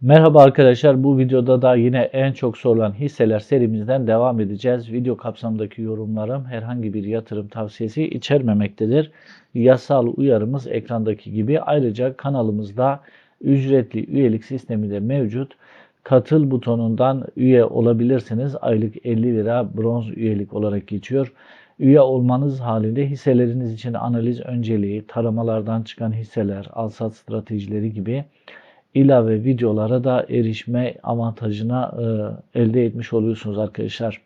Merhaba arkadaşlar. Bu videoda da yine en çok sorulan hisseler serimizden devam edeceğiz. Video kapsamındaki yorumlarım herhangi bir yatırım tavsiyesi içermemektedir. Yasal uyarımız ekrandaki gibi. Ayrıca kanalımızda ücretli üyelik sistemi de mevcut. Katıl butonundan üye olabilirsiniz. Aylık 50 lira bronz üyelik olarak geçiyor. Üye olmanız halinde hisseleriniz için analiz önceliği, taramalardan çıkan hisseler, alsat stratejileri gibi ilave videolara da erişme avantajına e, elde etmiş oluyorsunuz arkadaşlar.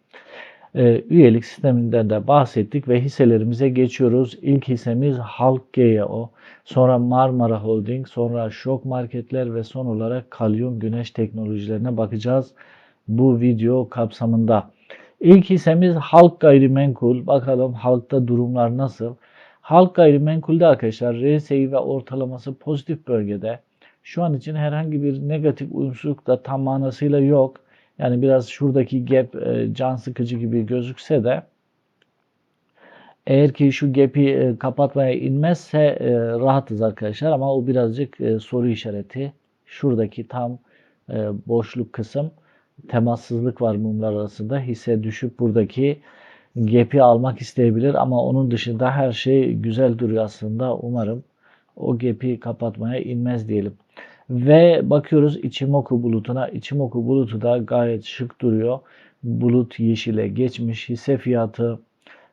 E, üyelik sisteminden de bahsettik ve hisselerimize geçiyoruz. İlk hissemiz Halk GEO, sonra Marmara Holding, sonra Şok Marketler ve son olarak Kalyum Güneş Teknolojilerine bakacağız bu video kapsamında. İlk hissemiz Halk Gayrimenkul. Bakalım halkta durumlar nasıl? Halk Gayrimenkul'de arkadaşlar RSI ve ortalaması pozitif bölgede. Şu an için herhangi bir negatif uyumsuzluk da tam manasıyla yok. Yani biraz şuradaki gap e, can sıkıcı gibi gözükse de eğer ki şu gap'i e, kapatmaya inmezse e, rahatız arkadaşlar ama o birazcık e, soru işareti. Şuradaki tam e, boşluk kısım temassızlık var mumlar arasında. Hisse düşüp buradaki gap'i almak isteyebilir ama onun dışında her şey güzel duruyor aslında. Umarım o gap'i kapatmaya inmez diyelim. Ve bakıyoruz Ichimoku bulutuna. Ichimoku bulutu da gayet şık duruyor. Bulut yeşile geçmiş. Hisse fiyatı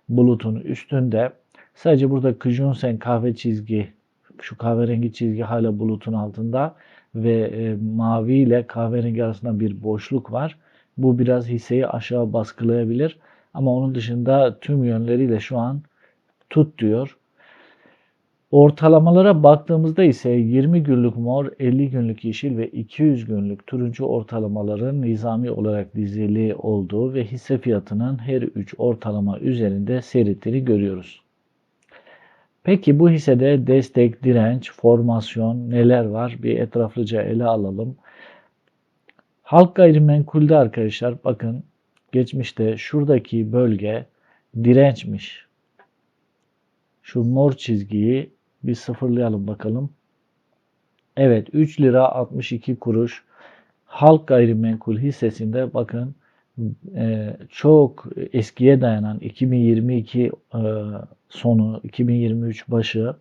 bulutun üstünde. Sadece burada Kijunsen kahve çizgi, şu kahverengi çizgi hala bulutun altında ve e, mavi ile kahverengi arasında bir boşluk var. Bu biraz hisseyi aşağı baskılayabilir. Ama onun dışında tüm yönleriyle şu an tut diyor. Ortalamalara baktığımızda ise 20 günlük mor, 50 günlük yeşil ve 200 günlük turuncu ortalamaların nizami olarak dizili olduğu ve hisse fiyatının her 3 ortalama üzerinde seyrettiğini görüyoruz. Peki bu hissede destek, direnç, formasyon neler var? Bir etraflıca ele alalım. Halk gayrimenkulde arkadaşlar bakın geçmişte şuradaki bölge dirençmiş. Şu mor çizgiyi bir sıfırlayalım bakalım. Evet 3 lira 62 kuruş halk gayrimenkul hissesinde bakın e, çok eskiye dayanan 2022 e, sonu 2023 başı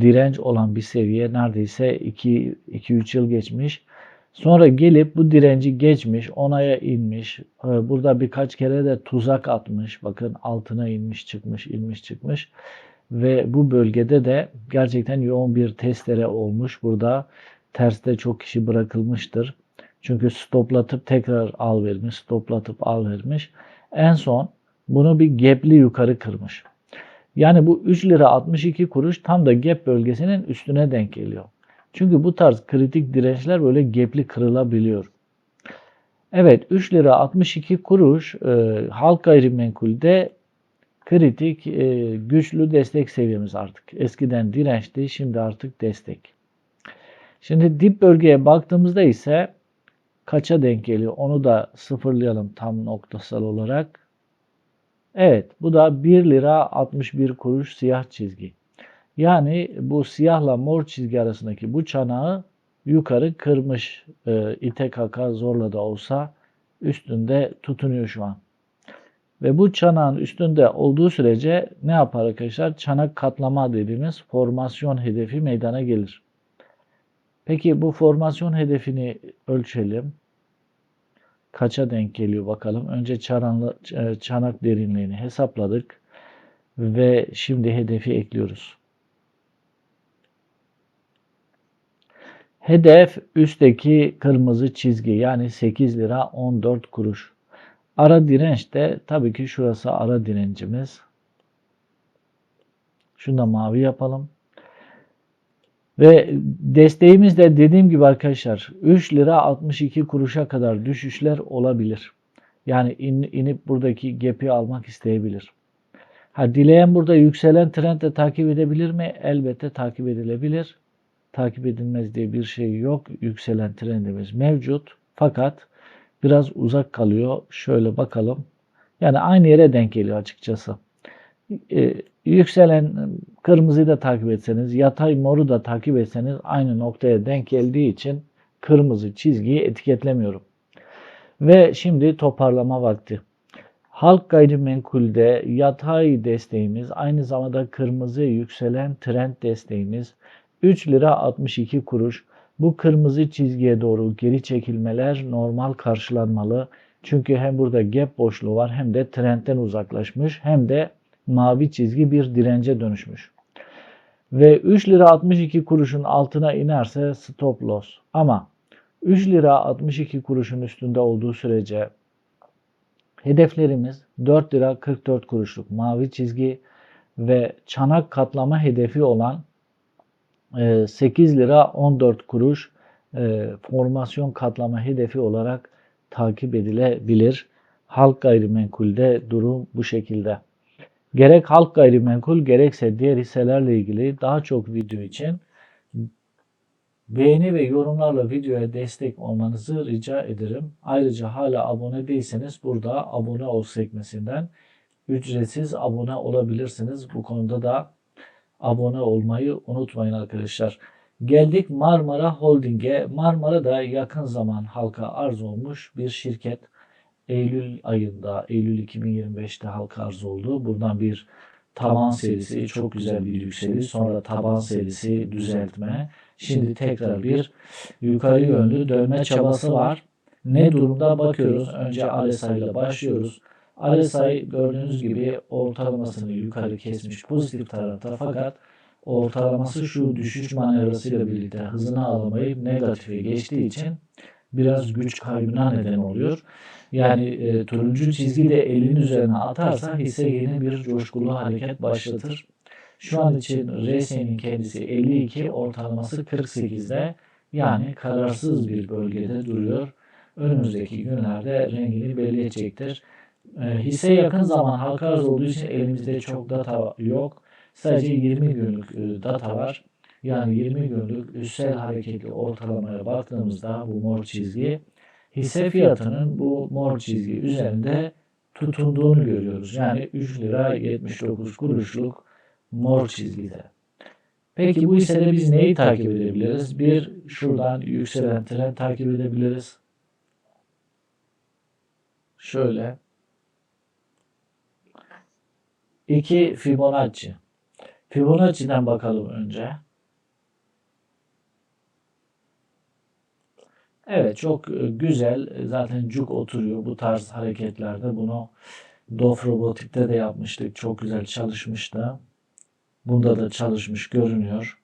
direnç olan bir seviye neredeyse 2-3 yıl geçmiş. Sonra gelip bu direnci geçmiş, onaya inmiş. E, burada birkaç kere de tuzak atmış. Bakın altına inmiş, çıkmış, inmiş, çıkmış. Ve bu bölgede de gerçekten yoğun bir testere olmuş. Burada terste çok kişi bırakılmıştır. Çünkü stoplatıp tekrar al vermiş, stoplatıp al vermiş. En son bunu bir gapli yukarı kırmış. Yani bu 3 lira 62 kuruş tam da gap bölgesinin üstüne denk geliyor. Çünkü bu tarz kritik dirençler böyle gapli kırılabiliyor. Evet 3 lira 62 kuruş e, halk gayrimenkulde kritik e, güçlü destek seviyemiz artık. Eskiden dirençti şimdi artık destek. Şimdi dip bölgeye baktığımızda ise kaça denk geliyor onu da sıfırlayalım tam noktasal olarak. Evet bu da 1 lira 61 kuruş siyah çizgi. Yani bu siyahla mor çizgi arasındaki bu çanağı yukarı kırmış. E, ite kaka zorla da olsa üstünde tutunuyor şu an. Ve bu çanağın üstünde olduğu sürece ne yapar arkadaşlar? Çanak katlama dediğimiz formasyon hedefi meydana gelir. Peki bu formasyon hedefini ölçelim. Kaça denk geliyor bakalım. Önce çanaklı, çanak derinliğini hesapladık. Ve şimdi hedefi ekliyoruz. Hedef üstteki kırmızı çizgi yani 8 lira 14 kuruş. Ara direnç de tabii ki şurası ara direncimiz. Şunu da mavi yapalım. Ve desteğimiz de dediğim gibi arkadaşlar 3 lira 62 kuruşa kadar düşüşler olabilir. Yani in, inip buradaki gap'i almak isteyebilir. Ha dileyen burada yükselen trend de takip edebilir mi? Elbette takip edilebilir. Takip edilmez diye bir şey yok. Yükselen trendimiz mevcut. Fakat biraz uzak kalıyor. Şöyle bakalım. Yani aynı yere denk geliyor açıkçası. Ee, yükselen kırmızıyı da takip etseniz, yatay moru da takip etseniz aynı noktaya denk geldiği için kırmızı çizgiyi etiketlemiyorum. Ve şimdi toparlama vakti. Halk gayrimenkulde yatay desteğimiz aynı zamanda kırmızı yükselen trend desteğimiz 3 lira 62 kuruş. Bu kırmızı çizgiye doğru geri çekilmeler normal karşılanmalı. Çünkü hem burada gap boşluğu var hem de trendten uzaklaşmış hem de mavi çizgi bir dirence dönüşmüş. Ve 3 lira 62 kuruşun altına inerse stop loss. Ama 3 lira 62 kuruşun üstünde olduğu sürece hedeflerimiz 4 lira 44 kuruşluk mavi çizgi ve çanak katlama hedefi olan 8 lira 14 kuruş e, formasyon katlama hedefi olarak takip edilebilir. Halk gayrimenkulde durum bu şekilde. Gerek halk gayrimenkul gerekse diğer hisselerle ilgili daha çok video için beğeni ve yorumlarla videoya destek olmanızı rica ederim. Ayrıca hala abone değilseniz burada abone ol sekmesinden ücretsiz abone olabilirsiniz. Bu konuda da abone olmayı unutmayın arkadaşlar. Geldik Marmara Holding'e. Marmara da yakın zaman halka arz olmuş bir şirket. Eylül ayında, Eylül 2025'te halka arz oldu. Buradan bir taban serisi, çok güzel bir yükseliş. Sonra taban serisi düzeltme. Şimdi tekrar bir yukarı yönlü dönme çabası var. Ne durumda bakıyoruz. Önce RSI ile başlıyoruz. RSI gördüğünüz gibi ortalamasını yukarı kesmiş pozitif tarafta fakat ortalaması şu düşüş manevrasıyla birlikte hızını alamayıp negatife geçtiği için biraz güç kaybına neden oluyor. Yani e, turuncu çizgi de elin üzerine atarsa hisse yeni bir coşkulu hareket başlatır. Şu an için RSI'nin kendisi 52, ortalaması 48'de yani kararsız bir bölgede duruyor. Önümüzdeki günlerde rengini belli edecektir. E, hisse yakın zaman halka arz olduğu için elimizde çok data yok. Sadece 20 günlük e, data var. Yani 20 günlük üstsel hareketli ortalamaya baktığımızda bu mor çizgi hisse fiyatının bu mor çizgi üzerinde tutunduğunu görüyoruz. Yani 3 lira 79 kuruşluk mor çizgide. Peki bu hissede biz neyi takip edebiliriz? Bir, şuradan yükselen trend takip edebiliriz. Şöyle. İki, Fibonacci. Fibonacci'den bakalım önce. Evet çok e, güzel. Zaten cuk oturuyor bu tarz hareketlerde. Bunu Dof Robotik'te de yapmıştık. Çok güzel çalışmıştı. Bunda da çalışmış görünüyor.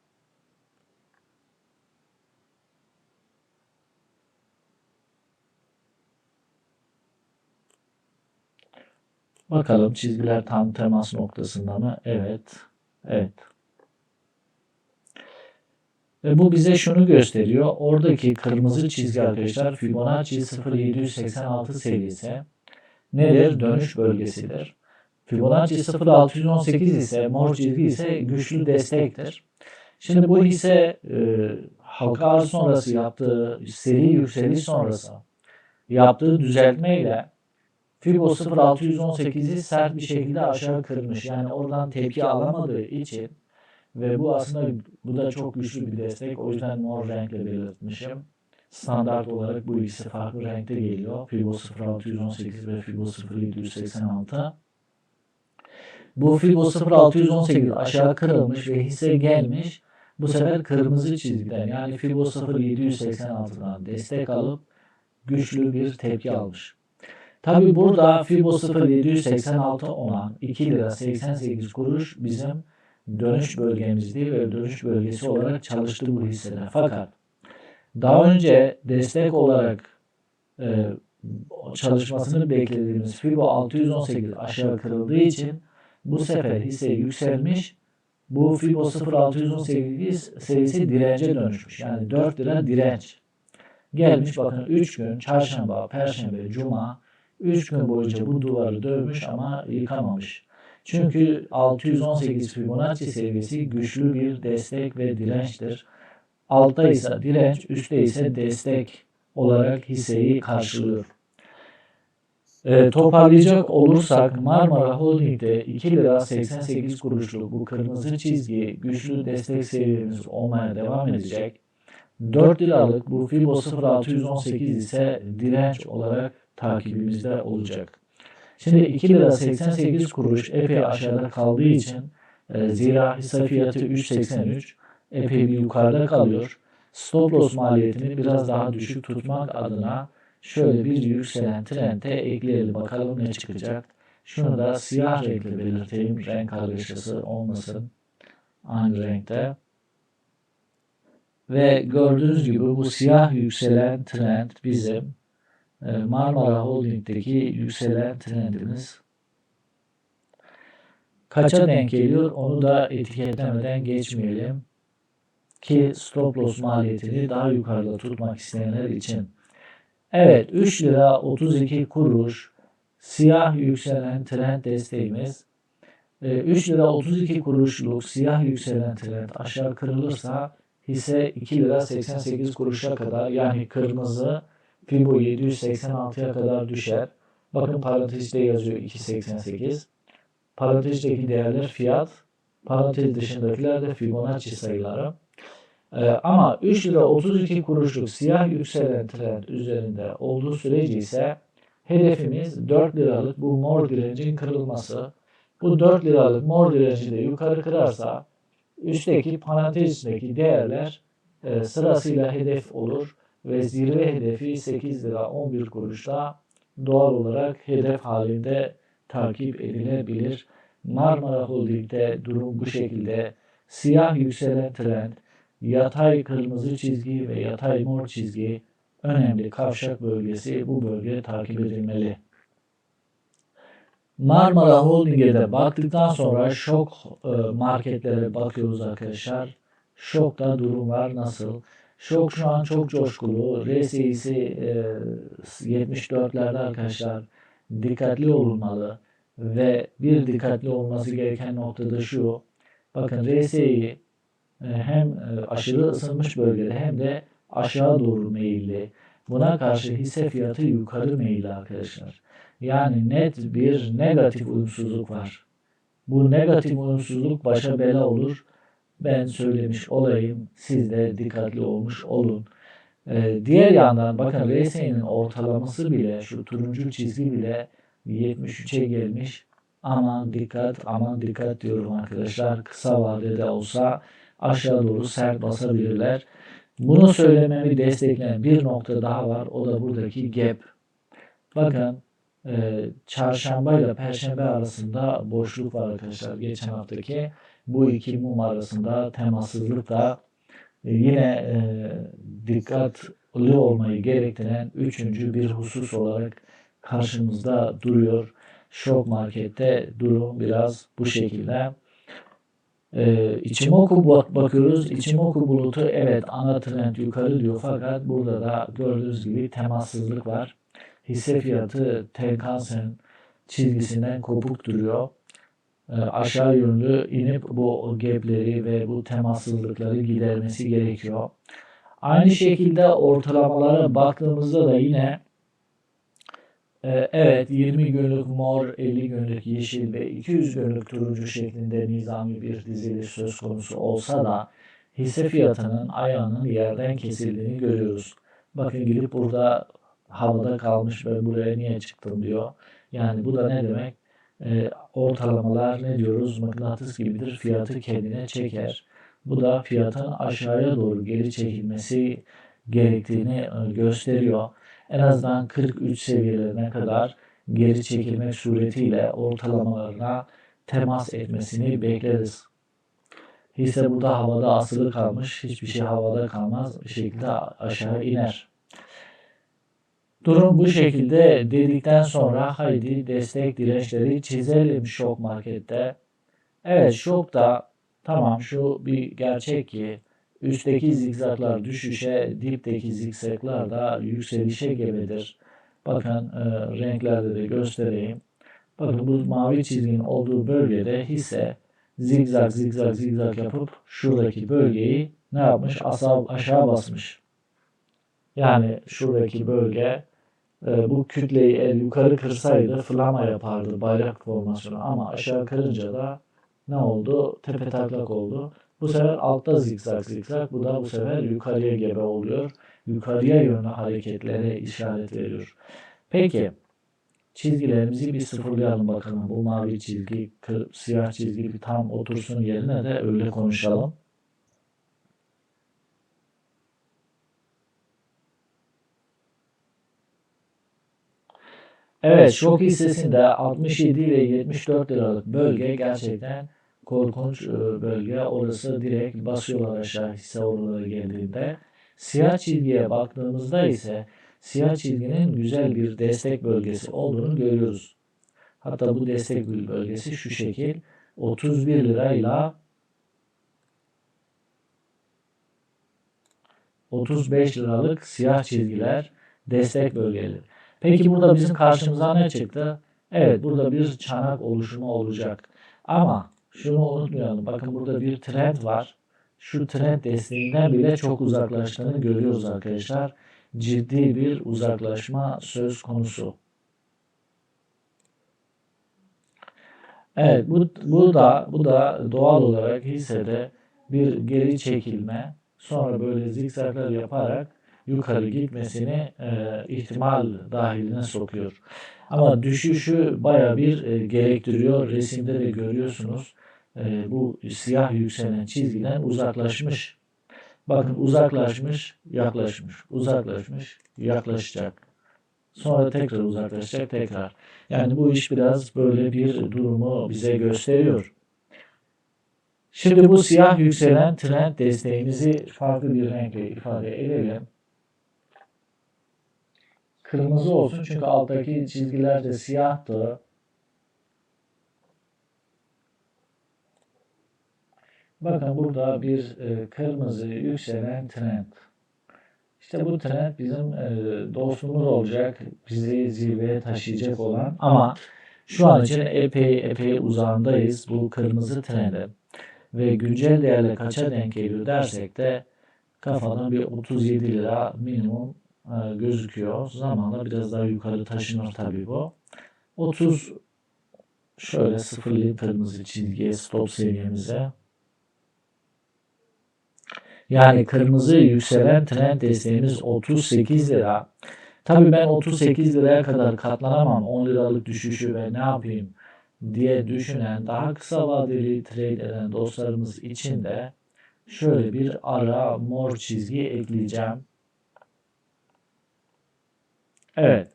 Bakalım çizgiler tam temas noktasında mı? Evet. Evet. Ve bu bize şunu gösteriyor. Oradaki kırmızı çizgi arkadaşlar Fibonacci 0786 seviyesi nedir? Dönüş bölgesidir. Fibonacci 0618 ise mor çizgi ise güçlü destektir. Şimdi bu hisse e, halka arz sonrası yaptığı seri yükseliş sonrası yaptığı düzeltmeyle Fibo 0618'i sert bir şekilde aşağı kırmış. Yani oradan tepki alamadığı için ve bu aslında bu da çok güçlü bir destek. O yüzden mor renkle belirtmişim. Standart olarak bu ikisi farklı renkte geliyor. Fibo 0618 ve Fibo 0786. Bu Fibo 0618 aşağı kırılmış ve hisse gelmiş. Bu sefer kırmızı çizgiden yani Fibo 0786'dan destek alıp güçlü bir tepki almış. Tabi burada Fibo 0786 olan 2 lira 88 kuruş bizim dönüş bölgemizdi ve dönüş bölgesi olarak çalıştı bu hisseler. Fakat daha önce destek olarak e, çalışmasını beklediğimiz Fibo 618 aşağı kırıldığı için bu sefer hisse yükselmiş. Bu Fibo 0618 serisi dirence dönüşmüş. Yani 4 lira direnç. Gelmiş bakın 3 gün çarşamba, perşembe, cuma 3 gün boyunca bu duvarı dövmüş ama yıkamamış. Çünkü 618 Fibonacci seviyesi güçlü bir destek ve dirençtir. Altta ise direnç, üstte ise destek olarak hisseyi karşılıyor. E, toparlayacak olursak Marmara Holding'de 2 lira 88 kuruşluk bu kırmızı çizgi güçlü destek seviyemiz olmaya devam edecek. 4 liralık bu Fibo 0618 ise direnç olarak takibimizde olacak. Şimdi 2 lira 88 kuruş epey aşağıda kaldığı için e, zira hisse fiyatı 3.83 epey bir yukarıda kalıyor. Stop loss maliyetini biraz daha düşük tutmak adına şöyle bir yükselen trende ekleyelim bakalım ne çıkacak. Şunu da siyah renkle belirteyim renk kargaşası olmasın aynı renkte. Ve gördüğünüz gibi bu siyah yükselen trend bizim Marmara Holding'deki yükselen trendimiz. Kaça denk geliyor onu da etiketlemeden geçmeyelim. Ki stop loss maliyetini daha yukarıda tutmak isteyenler için. Evet 3 lira 32 kuruş siyah yükselen trend desteğimiz. 3 lira 32 kuruşluk siyah yükselen trend aşağı kırılırsa hisse 2 lira 88 kuruşa kadar yani kırmızı Fibo 786'ya kadar düşer. Bakın parantezde yazıyor 2.88. Parantezdeki değerler fiyat. Parantez dışındakiler de Fibonacci sayıları. Ee, ama 3 lira 32 kuruşluk siyah yükselen trend üzerinde olduğu sürece ise hedefimiz 4 liralık bu mor direncin kırılması. Bu 4 liralık mor direnci de yukarı kırarsa üstteki parantezindeki değerler e, sırasıyla hedef olur ve zirve hedefi 8 lira 11 kuruşla doğal olarak hedef halinde takip edilebilir. Marmara Holding'de durum bu şekilde. Siyah yükselen trend, yatay kırmızı çizgi ve yatay mor çizgi önemli kavşak bölgesi bu bölge takip edilmeli. Marmara Holding'e de baktıktan sonra şok e, marketlere bakıyoruz arkadaşlar. Şokta durum var nasıl? Şok şu an çok coşkulu. RSI'si e, 74'lerde arkadaşlar dikkatli olunmalı ve bir dikkatli olması gereken noktada şu. Bakın RSI e, hem e, aşırı ısınmış bölgede hem de aşağı doğru meyilli. Buna karşı hisse fiyatı yukarı meyilli arkadaşlar. Yani net bir negatif uyumsuzluk var. Bu negatif uyumsuzluk başa bela olur. Ben söylemiş olayım. Siz de dikkatli olmuş olun. Ee, diğer yandan bakın RSI'nin ortalaması bile şu turuncu çizgi bile 73'e gelmiş. Aman dikkat, aman dikkat diyorum arkadaşlar. Kısa vadede olsa aşağı doğru sert basabilirler. Bunu söylememi destekleyen bir nokta daha var. O da buradaki gap. Bakın e, çarşamba ile perşembe arasında boşluk var arkadaşlar. Geçen haftaki bu iki mum arasında temassızlık da e, yine e, dikkatli olmayı gerektiren üçüncü bir husus olarak karşımızda duruyor. Şok markette durum biraz bu şekilde. Ee, İçimoku bakıyoruz. İçimoku bulutu evet ana trend yukarı diyor fakat burada da gördüğünüz gibi temassızlık var. Hisse fiyatı Tenkan-sen çizgisinden kopuk duruyor. Ee, aşağı yönlü inip bu gapleri ve bu temassızlıkları gidermesi gerekiyor. Aynı şekilde ortalamalara baktığımızda da yine ee, evet 20 günlük mor, 50 günlük yeşil ve 200 günlük turuncu şeklinde nizami bir diziliş söz konusu olsa da hisse fiyatının ayağının yerden kesildiğini görüyoruz. Bakın gidip burada havada kalmış ve buraya niye çıktım diyor. Yani bu da ne demek? E, ortalamalar ne diyoruz? Mıknatıs gibidir. Fiyatı kendine çeker. Bu da fiyatın aşağıya doğru geri çekilmesi gerektiğini e, gösteriyor en azından 43 seviyelerine kadar geri çekilmek suretiyle ortalamalarına temas etmesini bekleriz. Hisse burada havada asılı kalmış, hiçbir şey havada kalmaz, bir şekilde aşağı iner. Durum bu şekilde dedikten sonra haydi destek dirençleri çizelim şok markette. Evet şok da tamam şu bir gerçek ki Üstteki zikzaklar düşüşe, dipteki zikzaklar da yükselişe gebedir. Bakın e, renklerde de göstereyim. Bakın bu mavi çizginin olduğu bölgede hisse zigzag zigzag zigzag yapıp şuradaki bölgeyi ne yapmış? Aşağı, aşağı basmış. Yani şuradaki bölge e, bu kütleyi el yukarı kırsaydı flama yapardı bayrak formasyonu ama aşağı kırınca da ne oldu? Tepe taklak oldu. Bu sefer altta zikzak zikzak. Bu da bu sefer yukarıya gebe oluyor. Yukarıya yönlü hareketlere işaret veriyor. Peki çizgilerimizi bir sıfırlayalım bakalım. Bu mavi çizgi, siyah çizgi bir tam otursun yerine de öyle konuşalım. Evet, şok hissesinde 67 ve 74 liralık bölge gerçekten korkunç e, bölge. Orası direkt basıyorlar aşağı hisse oralara geldiğinde. Siyah çizgiye baktığımızda ise siyah çizginin güzel bir destek bölgesi olduğunu görüyoruz. Hatta bu destek bölgesi şu şekil 31 lirayla 35 liralık siyah çizgiler destek bölgeleri. Peki burada bizim karşımıza ne çıktı? Evet burada bir çanak oluşumu olacak. Ama şunu unutmayalım. Bakın burada bir trend var. Şu trend desteğinden bile çok uzaklaştığını görüyoruz arkadaşlar. Ciddi bir uzaklaşma söz konusu. Evet bu, bu da bu da doğal olarak hissede bir geri çekilme sonra böyle zikzaklar yaparak yukarı gitmesini e, ihtimal dahiline sokuyor. Ama düşüşü baya bir e, gerektiriyor. Resimde de görüyorsunuz. E, bu siyah yükselen çizgiden uzaklaşmış. Bakın uzaklaşmış, yaklaşmış, uzaklaşmış, yaklaşacak. Sonra tekrar uzaklaşacak, tekrar. Yani bu iş biraz böyle bir durumu bize gösteriyor. Şimdi bu siyah yükselen trend desteğimizi farklı bir renkle ifade edelim kırmızı olsun çünkü alttaki çizgiler de siyahtı. Bakın burada bir e, kırmızı yükselen trend. İşte bu trend bizim e, dostumuz olacak, bizi zirveye taşıyacak olan ama şu an için epey epey uzağındayız bu kırmızı trende. Ve güncel değerle kaça denk geliyor dersek de kafadan bir 37 lira minimum e, gözüküyor. Zamanla biraz daha yukarı taşınır tabii bu. 30 şöyle sıfırlı kırmızı çizgiye stop seviyemize. Yani kırmızı yükselen trend desteğimiz 38 lira. Tabii ben 38 liraya kadar katlanamam 10 liralık düşüşü ve ne yapayım diye düşünen daha kısa vadeli trade eden dostlarımız için de şöyle bir ara mor çizgi ekleyeceğim. Evet.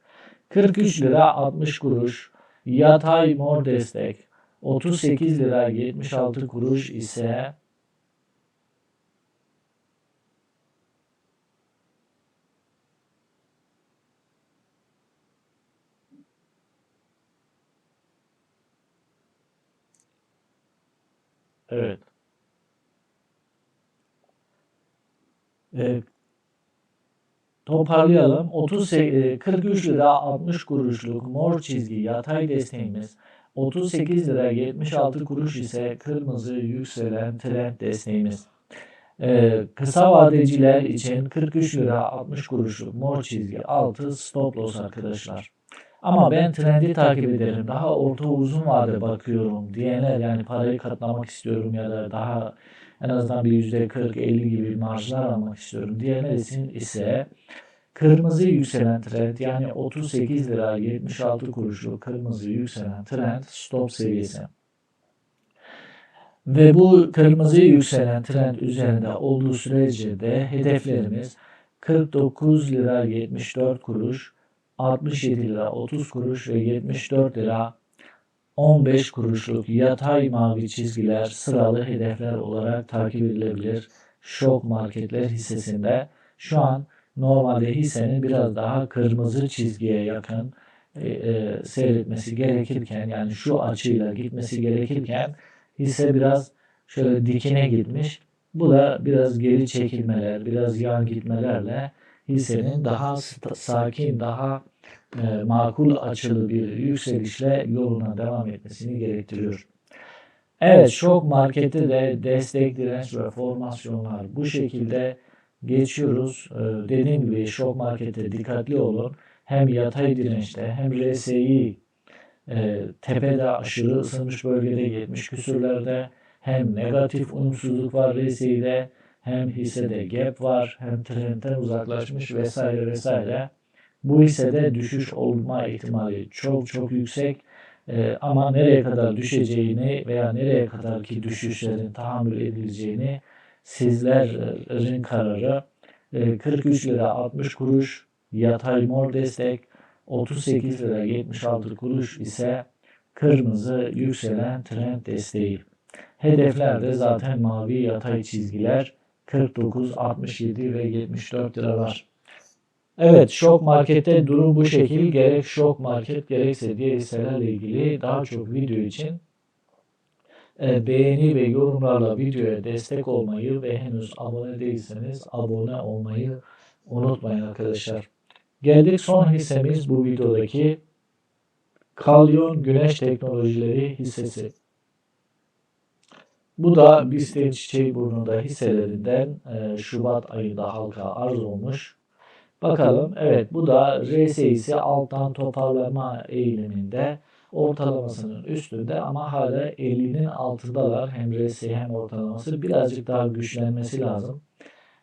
43 lira 60 kuruş. Yatay mor destek. 38 lira 76 kuruş ise Evet. Evet. Toparlayalım. 30 43 lira 60 kuruşluk mor çizgi yatay desteğimiz. 38 lira 76 kuruş ise kırmızı yükselen trend desteğimiz. Ee, kısa vadeciler için 43 lira 60 kuruşluk mor çizgi altı stop loss arkadaşlar. Ama ben trendi takip ederim. Daha orta uzun vade bakıyorum diyenler yani parayı katlamak istiyorum ya da daha en azından bir %40-50 gibi marjlar almak istiyorum diyenler ise kırmızı yükselen trend yani 38 lira 76 kuruşlu kırmızı yükselen trend stop seviyesi. Ve bu kırmızı yükselen trend üzerinde olduğu sürece de hedeflerimiz 49 lira 74 kuruş, 67 lira 30 kuruş ve 74 lira 15 kuruşluk yatay mavi çizgiler sıralı hedefler olarak takip edilebilir. Şok marketler hissesinde şu an normalde hissenin biraz daha kırmızı çizgiye yakın e, e, seyretmesi gerekirken yani şu açıyla gitmesi gerekirken hisse biraz şöyle dikine gitmiş. Bu da biraz geri çekilmeler, biraz yan gitmelerle hissenin daha sakin, daha e, makul açılı bir yükselişle yoluna devam etmesini gerektiriyor. Evet, şok markette de destek, direnç ve formasyonlar bu şekilde geçiyoruz. Ee, dediğim gibi şok markette dikkatli olun. Hem yatay dirençte hem RSI e, tepede aşırı ısınmış bölgede 70 küsürlerde hem negatif uyumsuzluk var RSI'de hem hissede gap var hem trendten uzaklaşmış vesaire vesaire. Bu hissede düşüş olma ihtimali çok çok yüksek. Ee, ama nereye kadar düşeceğini veya nereye kadar ki düşüşlerin tahammül edileceğini sizlerin kararı. Ee, 43 lira 60 kuruş yatay mor destek, 38 lira 76 kuruş ise kırmızı yükselen trend desteği. Hedeflerde zaten mavi yatay çizgiler 49, 67 ve 74 lira var. Evet, şok markette durum bu şekil. Gerek şok market gerekse diğer hisselerle ilgili daha çok video için e, beğeni ve yorumlarla videoya destek olmayı ve henüz abone değilseniz abone olmayı unutmayın arkadaşlar. Geldik son hissemiz bu videodaki Kalyon Güneş Teknolojileri hissesi. Bu da Biste Çiçeği Burnu'nda hisselerinden e, Şubat ayında halka arz olmuş. Bakalım evet bu da RSI'si alttan toparlama eğiliminde ortalamasının üstünde ama hala 50'nin altındalar. Hem RSI hem ortalaması birazcık daha güçlenmesi lazım.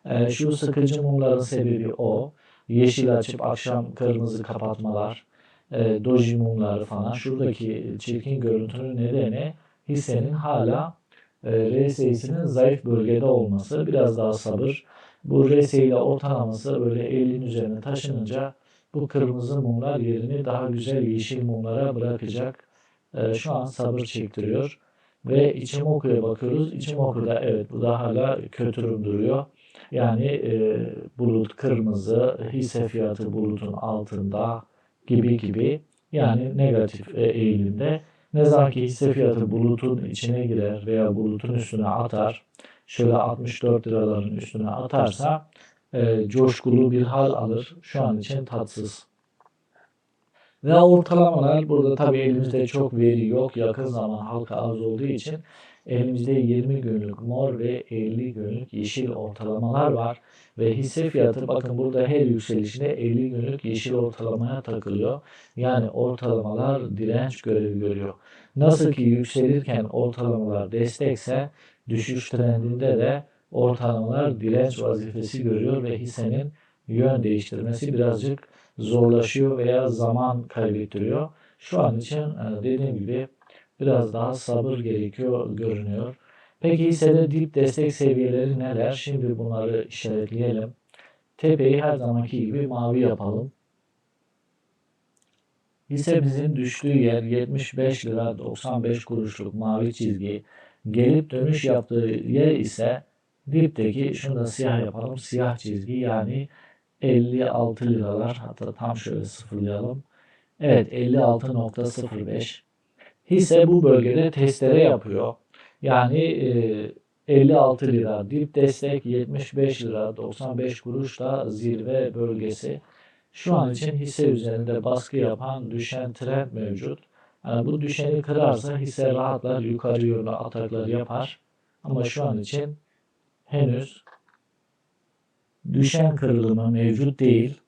E, şu sıkıcı mumların sebebi o. Yeşil açıp akşam kırmızı kapatmalar, e, doji mumları falan. Şuradaki çirkin görüntünün nedeni hissenin hala e, RSI'sinin zayıf bölgede olması. Biraz daha sabır. Bu RSI ile ortalaması böyle 50'nin üzerine taşınınca bu kırmızı mumlar yerini daha güzel yeşil mumlara bırakacak. E, şu an sabır çektiriyor. Ve içim okuya bakıyoruz. İçim okuda evet bu da hala kötürüm duruyor. Yani e, bulut kırmızı, hisse fiyatı bulutun altında gibi gibi yani negatif e, eğilimde. Ne zaman ki hisse fiyatı bulutun içine girer veya bulutun üstüne atar, şöyle 64 liraların üstüne atarsa e, coşkulu bir hal alır. Şu an için tatsız. Ve ortalamalar burada tabii elimizde çok veri yok. Yakın zaman halka az olduğu için elimizde 20 günlük mor ve 50 günlük yeşil ortalamalar var. Ve hisse fiyatı bakın burada her yükselişinde 50 günlük yeşil ortalamaya takılıyor. Yani ortalamalar direnç görevi görüyor. Nasıl ki yükselirken ortalamalar destekse düşüş trendinde de ortalamalar direnç vazifesi görüyor ve hissenin yön değiştirmesi birazcık zorlaşıyor veya zaman kaybettiriyor. Şu an için e, dediğim gibi biraz daha sabır gerekiyor görünüyor. Peki hissede dip destek seviyeleri neler? Şimdi bunları işaretleyelim. Tepeyi her zamanki gibi mavi yapalım. Hissemizin düştüğü yer 75 lira 95 kuruşluk mavi çizgi. Gelip dönüş yaptığı yer ise dipteki şunu da siyah yapalım. Siyah çizgi yani 56 liralar hatta tam şöyle sıfırlayalım. Evet 56.05 hisse bu bölgede testere yapıyor. Yani e, 56 lira dip destek 75 lira 95 kuruş da zirve bölgesi. Şu an için hisse üzerinde baskı yapan düşen trend mevcut. Yani bu düşeni kırarsa hisse rahatlar yukarı yönlü ataklar yapar. Ama şu an için henüz düşen kırılımı mevcut değil.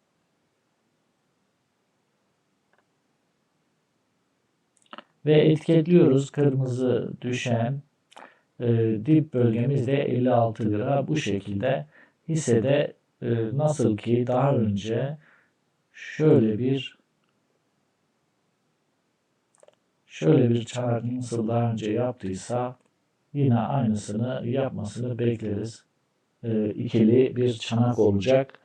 Ve etiketliyoruz kırmızı düşen e, dip bölgemizde 56 lira bu şekilde hissede e, nasıl ki daha önce şöyle bir şöyle bir çark nasıl daha önce yaptıysa yine aynısını yapmasını bekleriz e, ikili bir çanak olacak.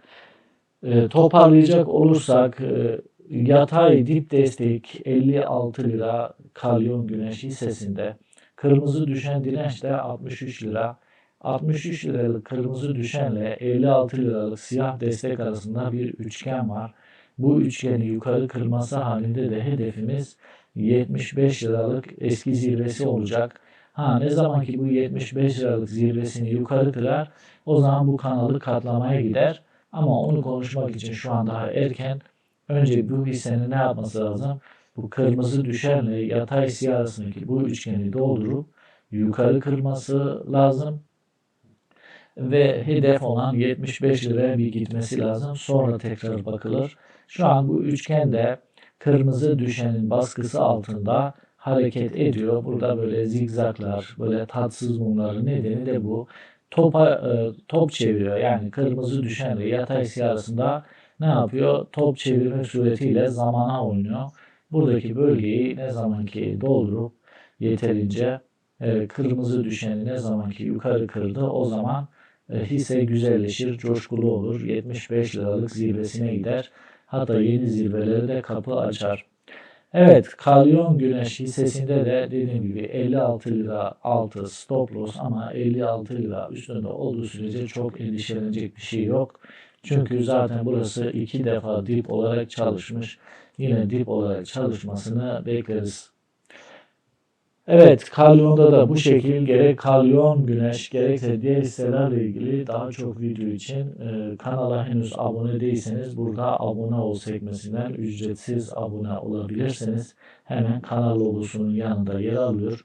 E, toparlayacak olursak e, yatay dip destek 56 lira kalyon güneş hissesinde kırmızı düşen direnç de 63 lira. 63 liralık kırmızı düşenle 56 liralık siyah destek arasında bir üçgen var. Bu üçgeni yukarı kırması halinde de hedefimiz 75 liralık eski zirvesi olacak. Ha ne zaman ki bu 75 liralık zirvesini yukarı kırar o zaman bu kanalı katlamaya gider. Ama onu konuşmak için şu an daha erken. Önce bu hissenin ne yapması lazım? Bu kırmızı düşenle yatay siyah arasındaki bu üçgeni doldurup yukarı kırması lazım. Ve hedef olan 75 liraya bir gitmesi lazım. Sonra tekrar bakılır. Şu an bu üçgende kırmızı düşenin baskısı altında hareket ediyor. Burada böyle zigzaklar, böyle tatsız mumların nedeni de bu. Topa e, top çeviriyor. Yani kırmızı düşenle yatay siyah arasında ne yapıyor? Top çevirmek suretiyle zamana oynuyor. Buradaki bölgeyi ne zaman ki doldurup yeterince e, kırmızı düşeni ne zaman ki yukarı kırdı o zaman e, hisse güzelleşir, coşkulu olur. 75 liralık zirvesine gider. Hatta yeni zirvelere de kapı açar. Evet, Kalyon Güneş hissesinde de dediğim gibi 56 lira altı stop loss ama 56 lira üstünde olduğu sürece çok endişelenecek bir şey yok. Çünkü zaten burası iki defa dip olarak çalışmış. Yine dip olarak çalışmasını bekleriz. Evet, kalyonda da bu şekil gerek kalyon güneş gerekse diğer hisselerle ilgili daha çok video için e, kanala henüz abone değilseniz burada abone ol sekmesinden ücretsiz abone olabilirsiniz. Hemen kanal logosunun yanında yer alıyor.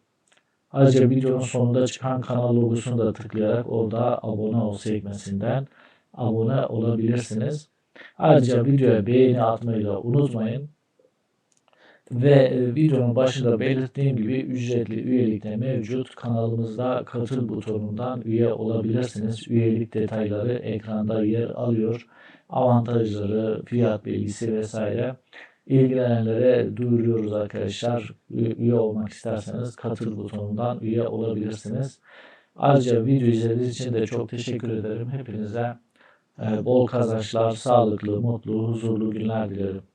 Ayrıca videonun sonunda çıkan kanal logosunu da tıklayarak orada abone ol sekmesinden abone olabilirsiniz. Ayrıca videoya beğeni atmayı da unutmayın. Ve e, videonun başında belirttiğim gibi ücretli üyelik de mevcut. Kanalımızda katıl butonundan üye olabilirsiniz. Üyelik detayları ekranda yer alıyor. Avantajları, fiyat bilgisi vesaire ilgilenenlere duyuruyoruz arkadaşlar. Üye olmak isterseniz katıl butonundan üye olabilirsiniz. Ayrıca video izlediğiniz için de çok teşekkür ederim. Hepinize e, bol kazançlar, sağlıklı, mutlu, huzurlu günler dilerim.